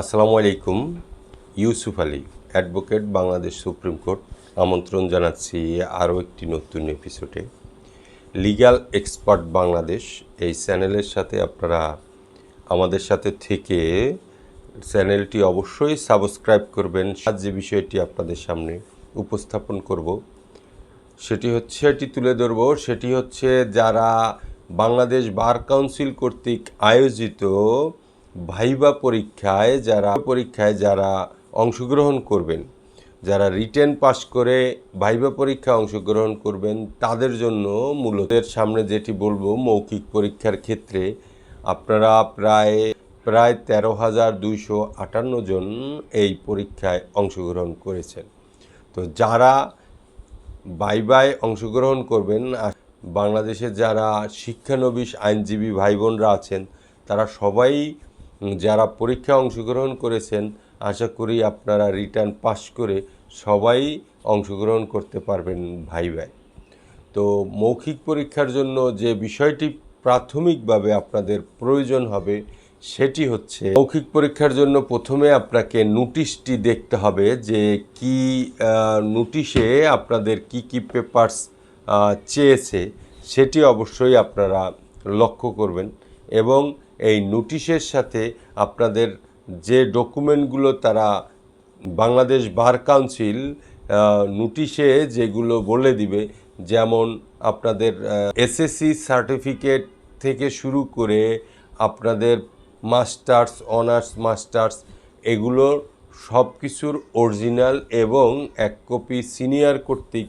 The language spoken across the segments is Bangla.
আসসালামু আলাইকুম, Yusuf Ali, advocate, Bangladesh supreme court. আমন্ত্রণ জানাচ্ছি আরও একটি নতুন এপিসোডে লিগ্যাল এক্সপার্ট বাংলাদেশ এই চ্যানেলের সাথে আপনারা আমাদের সাথে থেকে চ্যানেলটি অবশ্যই সাবস্ক্রাইব করবেন। আজ যে বিষয়টি আপনাদের সামনে উপস্থাপন করব, সেটি হচ্ছে এটি তুলে ধরব, সেটি হচ্ছে যারা বাংলাদেশ বার কাউন্সিল কর্তৃক আয়োজিত ভাইবা পরীক্ষায় যারা পরীক্ষায় যারা অংশগ্রহণ করবেন, যারা রিটেন পাস করে ভাইবা পরীক্ষায় অংশগ্রহণ করবেন, তাদের জন্য মূলত এর সামনে যেটি বলব, মৌখিক পরীক্ষার ক্ষেত্রে আপনারা প্রায় প্রায় তেরো হাজার দুইশো আটান্ন জন এই পরীক্ষায় অংশগ্রহণ করেছেন। তো যারা বাইবায় অংশগ্রহণ করবেন বাংলাদেশে যারা শিক্ষানবিশ আইনজীবী ভাই বোনরা আছেন, তারা সবাই যারা পরীক্ষায় অংশগ্রহণ করেছেন, আশা করি আপনারা রিটার্ন পাস করে সবাই অংশগ্রহণ করতে পারবেন ভাই ভাই। তো মৌখিক পরীক্ষার জন্য যে বিষয়টি প্রাথমিকভাবে আপনাদের প্রয়োজন হবে, সেটি হচ্ছে মৌখিক পরীক্ষার জন্য প্রথমে আপনাকে নোটিশটি দেখতে হবে যে কি নোটিশে আপনাদের কি কি পেপারস চেয়েছে, সেটি অবশ্যই আপনারা লক্ষ্য করবেন এবং এই নোটিশের সাথে আপনাদের যে ডকুমেন্টগুলো তারা বাংলাদেশ বার কাউন্সিল নোটিশে যেগুলো বলে দিবে, যেমন আপনাদের এসএসসি সার্টিফিকেট থেকে শুরু করে আপনাদের মাস্টার্স, অনার্স, মাস্টার্স, এগুলো সব কিছুর অরিজিনাল এবং এক কপি সিনিয়র কর্তৃক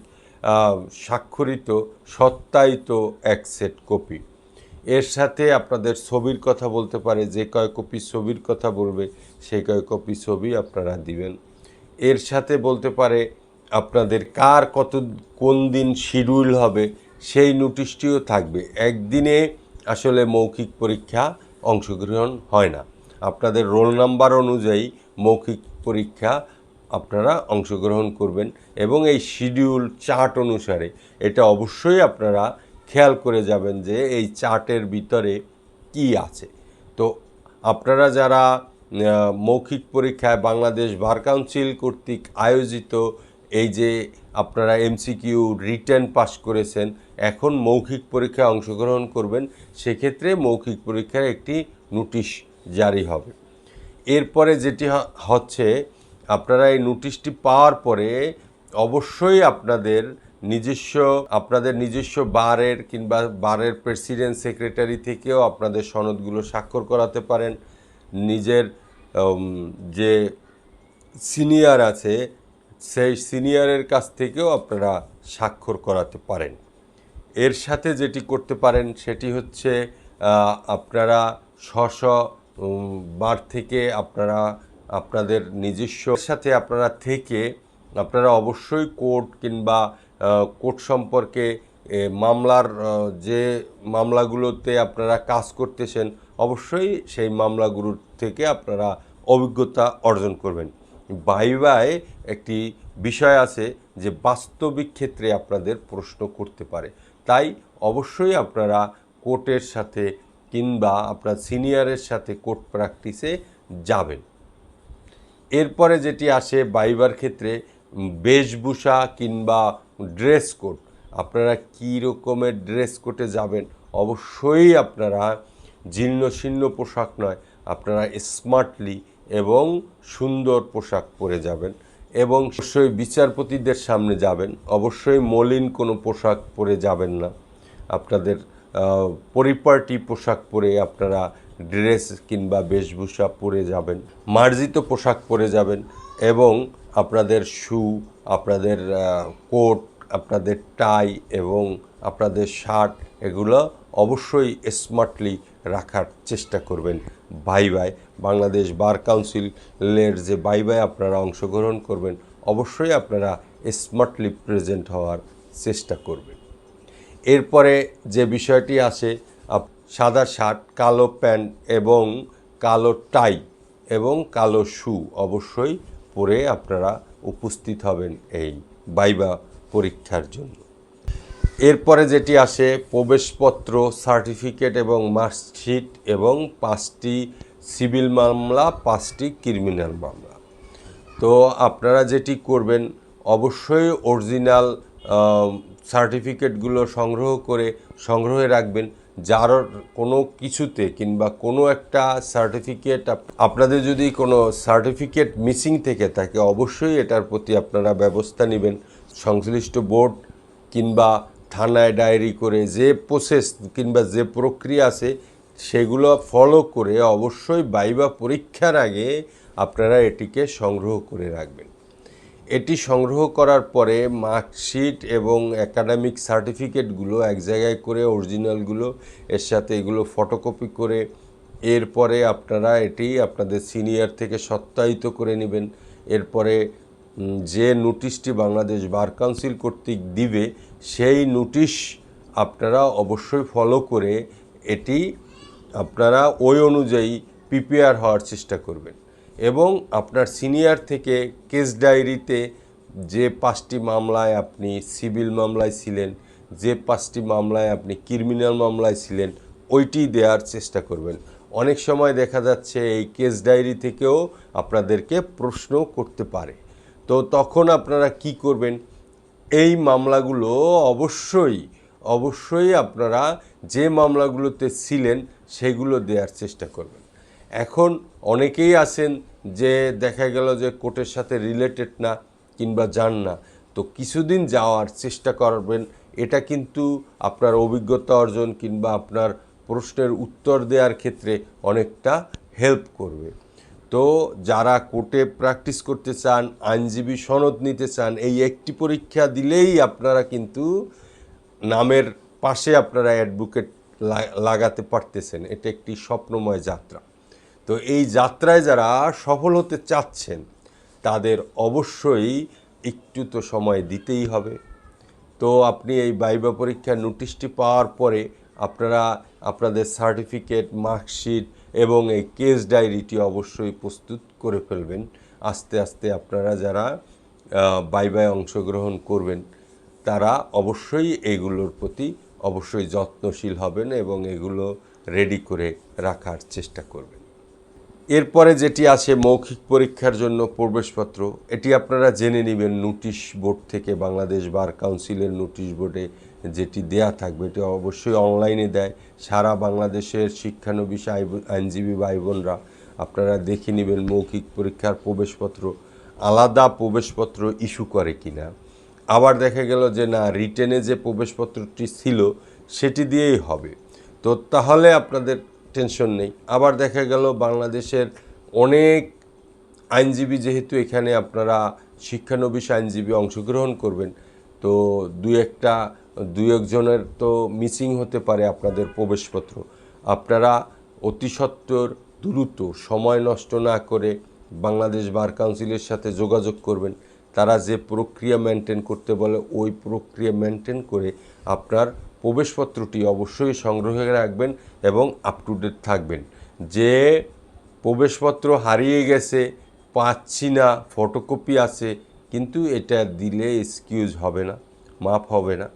স্বাক্ষরিত, সত্যায়িত এক সেট কপি। এর সাথে আপনাদের ছবির কথা বলতে পারে, যে কয় কপি ছবির কথা বলবে, সেই কয় কপি ছবি আপনারা দিবেন। এর সাথে বলতে পারে, আপনাদের কার কত, কোন দিন শিডিউল হবে, সেই নোটিশটিও থাকবে। একদিনে আসলে মৌখিক পরীক্ষা অংশগ্রহণ হয় না। আপনাদের রোল নাম্বার অনুযায়ী মৌখিক পরীক্ষা আপনারা অংশগ্রহণ করবেন এবং এই শিডিউল চার্ট অনুসারে এটা অবশ্যই আপনারা খেয়াল করে যাবেন যে এই চার্টের ভিতরে কি আছে। তো আপনারা যারা মৌখিক পরীক্ষায় বাংলাদেশ বার কাউন্সিল কর্তৃক আয়োজিত এই যে আপনারা এমসিকিউ রিটার্ন পাস করেছেন, এখন মৌখিক পরীক্ষায় অংশগ্রহণ করবেন, সেক্ষেত্রে মৌখিক পরীক্ষার একটি নোটিশ জারি হবে। এরপরে যেটি হচ্ছে, আপনারা এই নোটিশটি পাওয়ার পরে অবশ্যই আপনাদের নিজস্ব, আপনাদের নিজস্ব বারের কিংবা বারের প্রেসিডেন্ট সেক্রেটারি থেকেও আপনাদের সনদগুলো স্বাক্ষর করাতে পারেন। নিজের যে সিনিয়র আছে, সেই সিনিয়রের কাছ থেকেও আপনারা স্বাক্ষর করাতে পারেন। এর সাথে যেটি করতে পারেন সেটি হচ্ছে আপনারা স্ব বার থেকে আপনারা, আপনাদের নিজস্ব সাথে আপনারা থেকে, আপনারা অবশ্যই কোর্ট কিংবা কোর্ট সম্পর্কে মামলার যে মামলাগুলোতে আপনারা কাজ করতেছেন, অবশ্যই সেই মামলাগুলোর থেকে আপনারা অভিজ্ঞতা অর্জন করবেন। বাইবায় একটি বিষয় আছে যে বাস্তবিক ক্ষেত্রে আপনাদের প্রশ্ন করতে পারে। তাই অবশ্যই আপনারা কোর্টের সাথে কিংবা আপনার সিনিয়রের সাথে কোর্ট প্র্যাকটিসে যাবেন। এরপরে যেটি আসে বাইবার ক্ষেত্রে বেশভূষা কিংবা ড্রেস কোড আপনারা কী রকমের ড্রেস কোডে যাবেন? অবশ্যই আপনারা জীর্ণ শীর্ণ পোশাক নয় আপনারা স্মার্টলি এবং সুন্দর পোশাক পরে যাবেন এবং অবশ্যই বিচারপতিদের সামনে যাবেন। অবশ্যই মলিন কোনো পোশাক পরে যাবেন না। আপনাদের আহ, পরিপাটি পোশাক পরে আপনারা ড্রেস কিংবা বেশভূষা পরে যাবেন মার্জিত পোশাক পরে যাবেন এবং আপনাদের শু আপনাদের কোট আপনাদের টাই এবং আপনাদের শার্ট এগুলো অবশ্যই স্মার্টলি রাখার চেষ্টা করবেন। বাই বাই বাংলাদেশ বার কাউন্সিলের যে বাই বাই আপনারা অংশগ্রহণ করবেন, অবশ্যই আপনারা স্মার্টলি প্রেজেন্ট হওয়ার চেষ্টা করবেন। এরপরে যে বিষয়টি আসে সাদা শার্ট কালো প্যান্ট এবং কালো টাই এবং কালো শু অবশ্যই পরে আপনারা উপস্থিত হবেন এই বাইবা পরীক্ষার জন্য। এরপরে যেটি আসে, প্রবেশপত্র, সার্টিফিকেট এবং মার্কশিট এবং পাঁচটি সিভিল মামলা, পাঁচটি ক্রিমিনাল মামলা। তো আপনারা যেটি করবেন, অবশ্যই অরিজিনাল সার্টিফিকেটগুলো সংগ্রহ করে সংগ্রহে রাখবেন। যার কোনো কিছুতে কিংবা কোনো একটা সার্টিফিকেট আপনাদের যদি কোনো সার্টিফিকেট মিসিং থেকে থাকে, অবশ্যই এটার প্রতি আপনারা ব্যবস্থা নেবেন। সংশ্লিষ্ট বোর্ড কিংবা থানায় ডায়েরি করে যে প্রসেস কিংবা যে প্রক্রিয়া আছে, সেগুলো ফলো করে অবশ্যই বাইবা পরীক্ষার আগে আপনারা এটিকে সংগ্রহ করে রাখবেন। এটি সংগ্রহ করার পরে মার্কশিট এবং একাডেমিক সার্টিফিকেটগুলো এক জায়গায় করে অরিজিনালগুলো এর সাথে এগুলো ফটোকপি করে, এরপরে আপনারা এটি আপনাদের সিনিয়র থেকে সত্যায়িত করে নেবেন। এরপরে যে নোটিশটি বাংলাদেশ বার কাউন্সিল কর্তৃক দিবে, সেই নোটিশ আপনারা অবশ্যই ফলো করে এটি আপনারা ওই অনুযায়ী প্রিপেয়ার হওয়ার চেষ্টা করবেন। এবং আপনার সিনিয়র থেকে কেস ডায়েরিতে যে পাঁচটি মামলায় আপনি সিভিল মামলায় ছিলেন, যে পাঁচটি মামলায় আপনি ক্রিমিনাল মামলায় ছিলেন, ওইটি দেওয়ার চেষ্টা করবেন। অনেক সময় দেখা যাচ্ছে এই কেস ডায়েরি থেকেও আপনাদেরকে প্রশ্ন করতে পারে। তো তখন আপনারা কি করবেন? এই মামলাগুলো অবশ্যই অবশ্যই আপনারা যে মামলাগুলোতে ছিলেন সেগুলো দেওয়ার চেষ্টা করবেন। এখন অনেকেই আছেন যে দেখা গেল যে কোর্টের সাথে রিলেটেড না কিংবা যান না, তো কিছুদিন যাওয়ার চেষ্টা করবেন। এটা কিন্তু আপনার অভিজ্ঞতা অর্জন কিংবা আপনার প্রশ্নের উত্তর দেওয়ার ক্ষেত্রে অনেকটা হেল্প করবে। তো যারা কোর্টে প্র্যাকটিস করতে চান, আইনজীবী সনদ নিতে চান, এই একটি পরীক্ষা দিলেই আপনারা কিন্তু নামের পাশে আপনারা অ্যাডভোকেট লাগাতে পারতেছেন। এটা একটি স্বপ্নময় যাত্রা। তো এই যাত্রায় যারা সফল হতে চাচ্ছেন, তাদের অবশ্যই একটু তো সময় দিতেই হবে। তো আপনি এই বাইবা পরীক্ষার নোটিশটি পাওয়ার পরে আপনারা, আপনাদের সার্টিফিকেট মার্কশিট এবং এই কেস ডায়েরিটি অবশ্যই প্রস্তুত করে ফেলবেন। আস্তে আস্তে আপনারা যারা বাই বাইবায় অংশগ্রহণ করবেন, তারা অবশ্যই এগুলোর প্রতি অবশ্যই যত্নশীল হবেন এবং এগুলো রেডি করে রাখার চেষ্টা করবেন। এরপরে যেটি আসে মৌখিক পরীক্ষার জন্য প্রবেশপত্র, এটি আপনারা জেনে নেবেন নোটিশ বোর্ড থেকে, বাংলাদেশ বার কাউন্সিলের নোটিশ বোর্ডে যেটি দেয়া থাকবে, এটি অবশ্যই অনলাইনে দেয়। সারা বাংলাদেশের শিক্ষানবিশ আই- আইনজীবী ভাই বোনরা আপনারা দেখে নেবেন মৌখিক পরীক্ষার প্রবেশপত্র, আলাদা প্রবেশপত্র ইস্যু করে কিনা। আবার দেখা গেল যে, না, রিটেনে যে প্রবেশপত্রটি ছিল, সেটি দিয়েই হবে। তো তাহলে আপনাদের টেনশন নেই। আবার দেখা গেল বাংলাদেশের অনেক আইনজীবী যেহেতু এখানে আপনারা শিক্ষানবিশ আইনজীবী অংশগ্রহণ করবেন, তো দু একটা দুই একজনের তো মিসিং হতে পারে আপনাদের প্রবেশপত্র। আপনারা অতি সত্বর, দ্রুত সময় নষ্ট না করে বাংলাদেশ বার কাউন্সিলের সাথে যোগাযোগ করবেন। তারা যে প্রক্রিয়া মেনটেন করতে বলে, ওই প্রক্রিয়া মেনটেন করে আপনার প্রবেশপত্রটি অবশ্যই সংগ্রহে রাখবেন এবং আপ টু ডেট থাকবেন। যে প্রবেশপত্র হারিয়ে গেছে, পাচ্ছি না ফটোকপি আছে, কিন্তু এটা দিলে এক্সকিউজ হবে না, মাফ হবে না।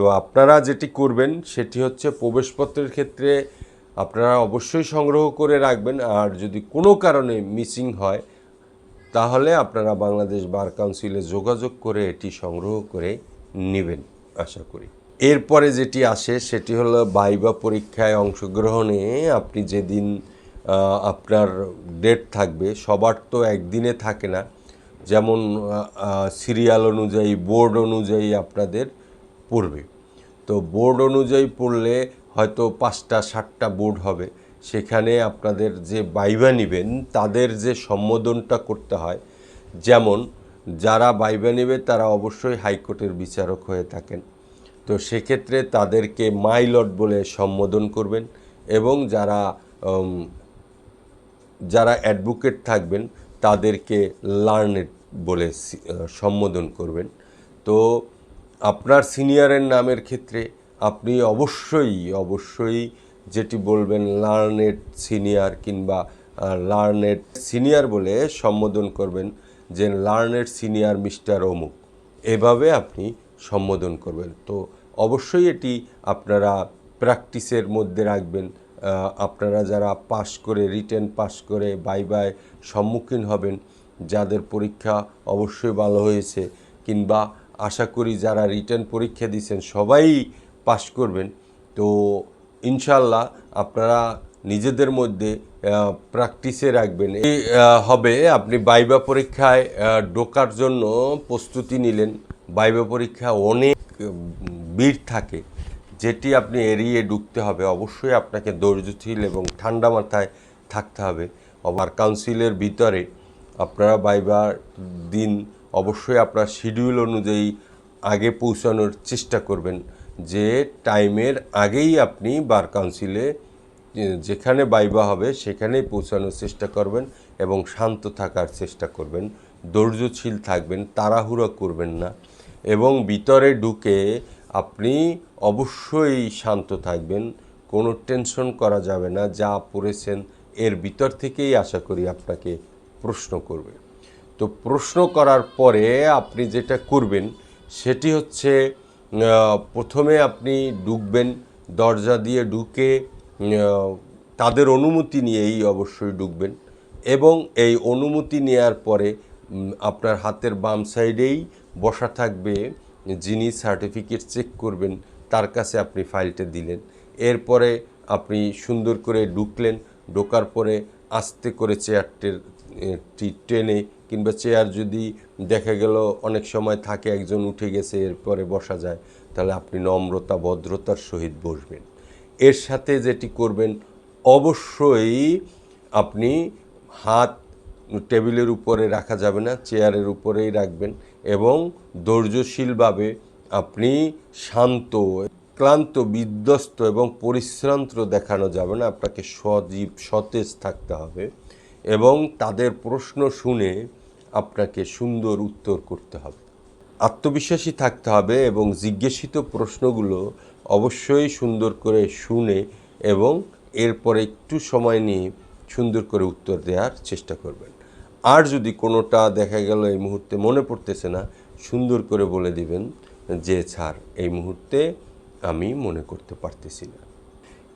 তো আপনারা যেটি করবেন, সেটি হচ্ছে প্রবেশপত্রের ক্ষেত্রে আপনারা অবশ্যই সংগ্রহ করে রাখবেন। আর যদি কোনো কারণে মিসিং হয়, তাহলে আপনারা বাংলাদেশ বার কাউন্সিলে যোগাযোগ করে এটি সংগ্রহ করে নেবেন, আশা করি। এরপরে যেটি আসে, সেটি হলো বাইবা পরীক্ষায় অংশগ্রহণে আপনি যেদিন আপনার ডেট থাকবে, সবার তো একদিনে থাকে না। যেমন সিরিয়াল অনুযায়ী, বোর্ড অনুযায়ী আপনাদের পড়বে। তো বোর্ড অনুযায়ী পড়লে হয়তো পাঁচটা, সাতটা বোর্ড হবে। সেখানে আপনাদের যে বাইবা নেবেন, তাদের যে সম্বোধনটা করতে হয়, যেমন যারা বাইবা নেবে তারা অবশ্যই হাইকোর্টের বিচারক হয়ে থাকেন। তো সেক্ষেত্রে তাদেরকে মাইলট বলে সম্বোধন করবেন এবং যারা যারা অ্যাডভোকেট থাকবেন তাদেরকে লার্নেট বলে সম্বোধন করবেন। তো আপনার সিনিয়রের নামের ক্ষেত্রে আপনি অবশ্যই অবশ্যই যেটি বলবেন লার্নেড সিনিয়র কিংবা লার্নেড সিনিয়র বলে সম্বোধন করবেন যে লার্নেড সিনিয়র মিস্টার অমুক। এভাবে আপনি সম্বোধন করবেন। তো অবশ্যই এটি আপনারা প্র্যাকটিসের মধ্যে রাখবেন। আপনারা যারা পাশ করে, রিটেন পাশ করে, বাই বাই সম্মুখীন হবেন, যাদের পরীক্ষা অবশ্যই ভালো হয়েছে কিংবা আশা করি যারা রিটার্ন পরীক্ষা দিয়েছেন সবাই পাশ করবেন। তো ইনশাল্লাহ আপনারা নিজেদের মধ্যে প্র্যাকটিসে রাখবেন। এই হবে আপনি বাইবা পরীক্ষায় ঢোকার জন্য প্রস্তুতি নিলেন। বাইবা পরীক্ষা অনেক ভিড় থাকে। যেটি আপনি এড়িয়ে ঢুকতে হবে। অবশ্যই আপনাকে ধৈর্যশীল এবং ঠান্ডা মাথায় থাকতে হবে। আবার কাউন্সিলের ভিতরে আপনারা বাইবার দিন অবশ্যই আপনার শিডিউল অনুযায়ী আগে পৌঁছানোর চেষ্টা করবেন, যে টাইমের আগেই আপনি বার কাউন্সিলে যেখানে বাইবা হবে সেখানেই পৌঁছানোর চেষ্টা করবেন এবং শান্ত থাকার চেষ্টা করবেন, ধৈর্যশীল থাকবেন, তাড়াহুড়া করবেন না এবং ভিতরে ঢুকে আপনি অবশ্যই শান্ত থাকবেন, কোনো টেনশন করা যাবে না, যা পড়েছেন এর ভিতর থেকেই আশা করি আপনাকে প্রশ্ন করবে। তো প্রশ্ন করার পরে আপনি যেটা করবেন, সেটি হচ্ছে প্রথমে আপনি ঢুকবেন, দরজা দিয়ে ঢুকে তাদের অনুমতি নিয়েই অবশ্যই ঢুকবেন এবং এই অনুমতি নেয়ার পরে আপনার হাতের বাম সাইডেই বসা থাকবে যিনি সার্টিফিকেট চেক করবেন, তার কাছে আপনি ফাইলটা দিলেন। এরপরে আপনি সুন্দর করে ঢুকলেন, ঢোকার পরে আস্তে করে চেয়ারটির টি টেনে কিংবা চেয়ার যদি দেখা গেল অনেক সময় থাকে, একজন উঠে গেছে, এরপরে বসা যায়, তাহলে আপনি নম্রতা, ভদ্রতার সহিত বসবেন। এর সাথে যেটি করবেন, অবশ্যই আপনি হাত টেবিলের উপরে রাখা যাবে না, চেয়ারের উপরেই রাখবেন এবং ধৈর্যশীলভাবে আপনি শান্ত, ক্লান্ত, বিধ্বস্ত এবং পরিশ্রান্ত দেখানো যাবে না, আপনাকে সজীব, সতেজ থাকতে হবে। এবং তাদের প্রশ্ন শুনে আপনাকে সুন্দর উত্তর করতে হবে। আত্মবিশ্বাসী থাকতে হবে এবং জিজ্ঞাসিত প্রশ্নগুলো অবশ্যই সুন্দর করে শুনে এবং এরপরে একটু সময় নিয়ে সুন্দর করে উত্তর দেওয়ার চেষ্টা করবেন। আর যদি কোনোটা দেখা গেল এই মুহূর্তে মনে পড়তেছে না, সুন্দর করে বলে দিবেন যে ছাড় এই মুহূর্তে আমি মনে করতে পারতেছি না।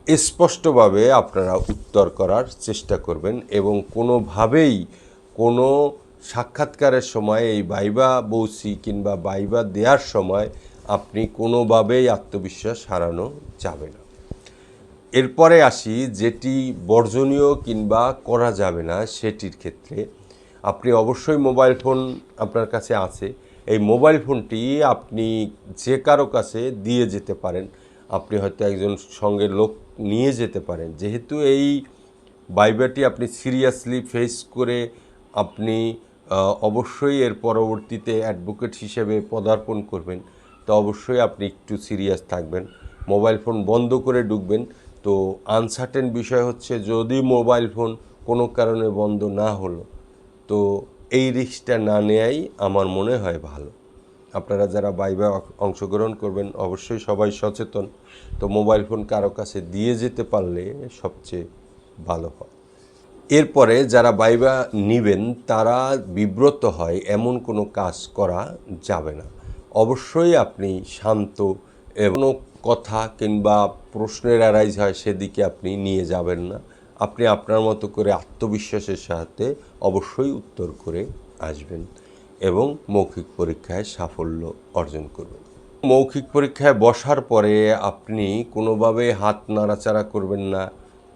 স্পষ্টভাবে আপনারা উত্তর করার চেষ্টা করবেন এবং কোনোভাবেই কোনো সাক্ষাৎকারের সময়, এই বাইবা বৌসি কিংবা বাইবা দেওয়ার সময় আপনি কোনোভাবেই আত্মবিশ্বাস হারানো যাবে না। এরপরে আসি, যেটি বর্জনীয় কিংবা করা যাবে না সেটির ক্ষেত্রে। আপনি অবশ্যই মোবাইল ফোন আপনার কাছে আছে। এই মোবাইল ফোনটি আপনি যে কারও কাছে দিয়ে যেতে পারেন। আপনি হয়তো একজন সঙ্গে লোক নিয়ে যেতে পারেন। যেহেতু এই বাইবাটি আপনি সিরিয়াসলি ফেস করে আপনি অবশ্যই এর পরবর্তীতে অ্যাডভোকেট হিসেবে পদার্পণ করবেন। তো অবশ্যই আপনি একটু সিরিয়াস থাকবেন। মোবাইল ফোন বন্ধ করে ঢুকবেন। তো আনসার্টেন বিষয় হচ্ছে যদি মোবাইল ফোন কোনো কারণে বন্ধ না হলো, তো এই রিস্কটা না নেয়াই আমার মনে হয় ভালো। আপনারা যারা বাইবা অংশগ্রহণ করবেন, অবশ্যই সবাই সচেতন। তো মোবাইল ফোন কারও কাছে দিয়ে যেতে পারলে সবচেয়ে ভালো হয়। এরপরে যারা বাইবা নিবেন, তারা বিব্রত হয় এমন কোনো কাজ করা যাবে না। অবশ্যই আপনি শান্ত এবং কথা কিংবা প্রশ্নের অ্যারাইজ হয় সেদিকে আপনি নিয়ে যাবেন না। আপনি আপনার মতো করে আত্মবিশ্বাসের সাথে অবশ্যই উত্তর করে আসবেন। এবং মৌখিক পরীক্ষায় সাফল্য অর্জন করবেন। মৌখিক পরীক্ষায় বসার পরে আপনি কোনোভাবে হাত নাড়াচাড়া করবেন না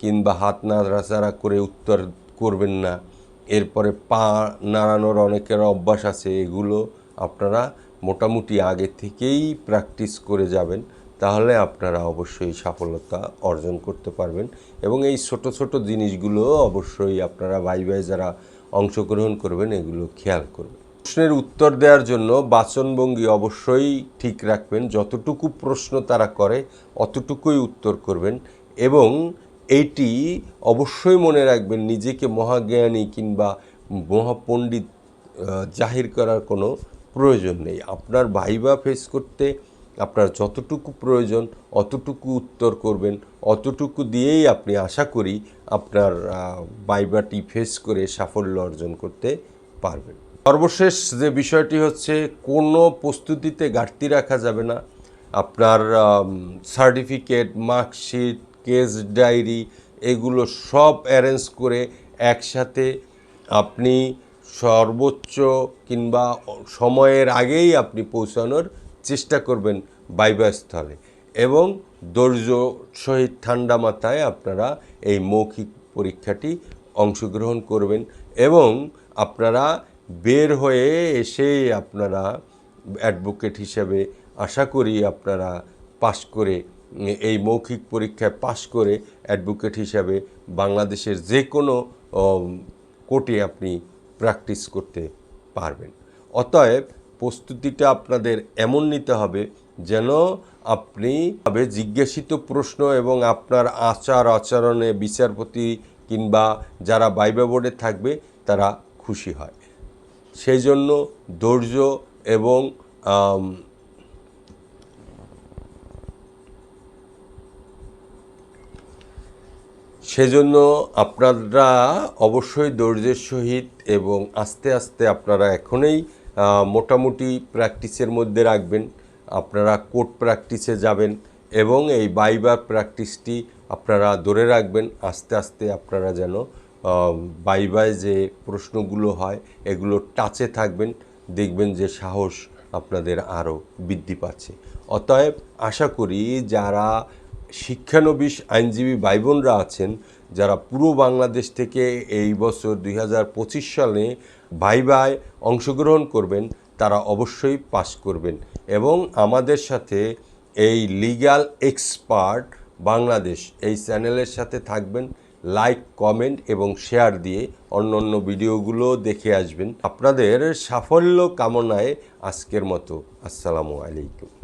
কিংবা হাত নাড়াচাড়া করে উত্তর করবেন না। এরপরে পা নাড়ানোর অনেকের অভ্যাস আছে, এগুলো আপনারা মোটামুটি আগে থেকেই প্র্যাকটিস করে যাবেন। তাহলে আপনারা অবশ্যই সফলতা অর্জন করতে পারবেন এবং এই ছোট ছোট জিনিসগুলো অবশ্যই আপনারা ভাই ভাই যারা অংশগ্রহণ করবেন, এগুলো খেয়াল করবেন। প্রশ্নের উত্তর দেওয়ার জন্য বাচনভঙ্গি অবশ্যই ঠিক রাখবেন। যতটুকু প্রশ্ন তারা করে, অতটুকুই উত্তর করবেন এবং এইটি অবশ্যই মনে রাখবেন, নিজেকে মহাজ্ঞানী কিংবা মহাপণ্ডিত জাহির করার কোনো প্রয়োজন নেই। আপনার ভাইবা ফেস করতে আপনার যতটুকু প্রয়োজন, অতটুকু উত্তর করবেন। অতটুকু দিয়েই আপনি আশা করি আপনার বাইবাটি ফেস করে সাফল্য অর্জন করতে পারবেন। সর্বশেষ যে বিষয়টি হচ্ছে, কোনো প্রস্তুতিতে ঘাটতি রাখা যাবে না। আপনার সার্টিফিকেট, মার্কশিট, কেস ডায়েরি, এগুলো সব অ্যারেঞ্জ করে একসাথে আপনি সর্বোচ্চ কিংবা সময়ের আগেই আপনি পৌঁছানোর চেষ্টা করবেন বাইবা স্থলে এবং ধৈর্য সহিত ঠান্ডা মাথায় আপনারা এই মৌখিক পরীক্ষাটি অংশগ্রহণ করবেন এবং আপনারা বের হয়ে এসেই আপনারা অ্যাডভোকেট হিসেবে আশা করি আপনারা পাশ করে, এই মৌখিক পরীক্ষায় পাশ করে অ্যাডভোকেট হিসাবে বাংলাদেশের যে কোনো কোর্টে আপনি প্র্যাকটিস করতে পারবেন। অতএব প্রস্তুতিটা আপনাদের এমন নিতে হবে যেন আপনি ভাবে জিজ্ঞাসিত প্রশ্ন এবং আপনার আচার আচরণে বিচারপতি কিংবা যারা বাইবা বোর্ডে থাকবে তারা খুশি হয়। সেই জন্য ধৈর্য এবং সেজন্য আপনারা অবশ্যই ধৈর্যের সহিত এবং আস্তে আস্তে আপনারা এখনই মোটামুটি প্র্যাকটিসের মধ্যে রাখবেন। আপনারা কোর্ট প্র্যাকটিসে যাবেন এবং এই বাইবার প্র্যাকটিসটি আপনারা ধরে রাখবেন। আস্তে আস্তে আপনারা যেন আহ, বাইবায় যে প্রশ্নগুলো হয় এগুলো টাচে থাকবেন দেখবেন যে সাহস আপনাদের আরও বৃদ্ধি পাচ্ছে। অতএব আশা করি যারা শিক্ষানবিশ আইনজীবী ভাই বোনরা আছেন যারা পুরো বাংলাদেশ থেকে এই বছর দুই হাজার পঁচিশ সালে ভাই ভাই অংশগ্রহণ করবেন তারা অবশ্যই পাশ করবেন। এবং আমাদের সাথে এই লিগ্যাল এক্সপার্ট বাংলাদেশ এই চ্যানেলের সাথে থাকবেন। লাইক কমেন্ট এবং শেয়ার দিয়ে অন্য অন্য ভিডিওগুলো দেখে আসবেন। আপনাদের সাফল্য কামনায় আজকের মতো। আসসালামু আলাইকুম।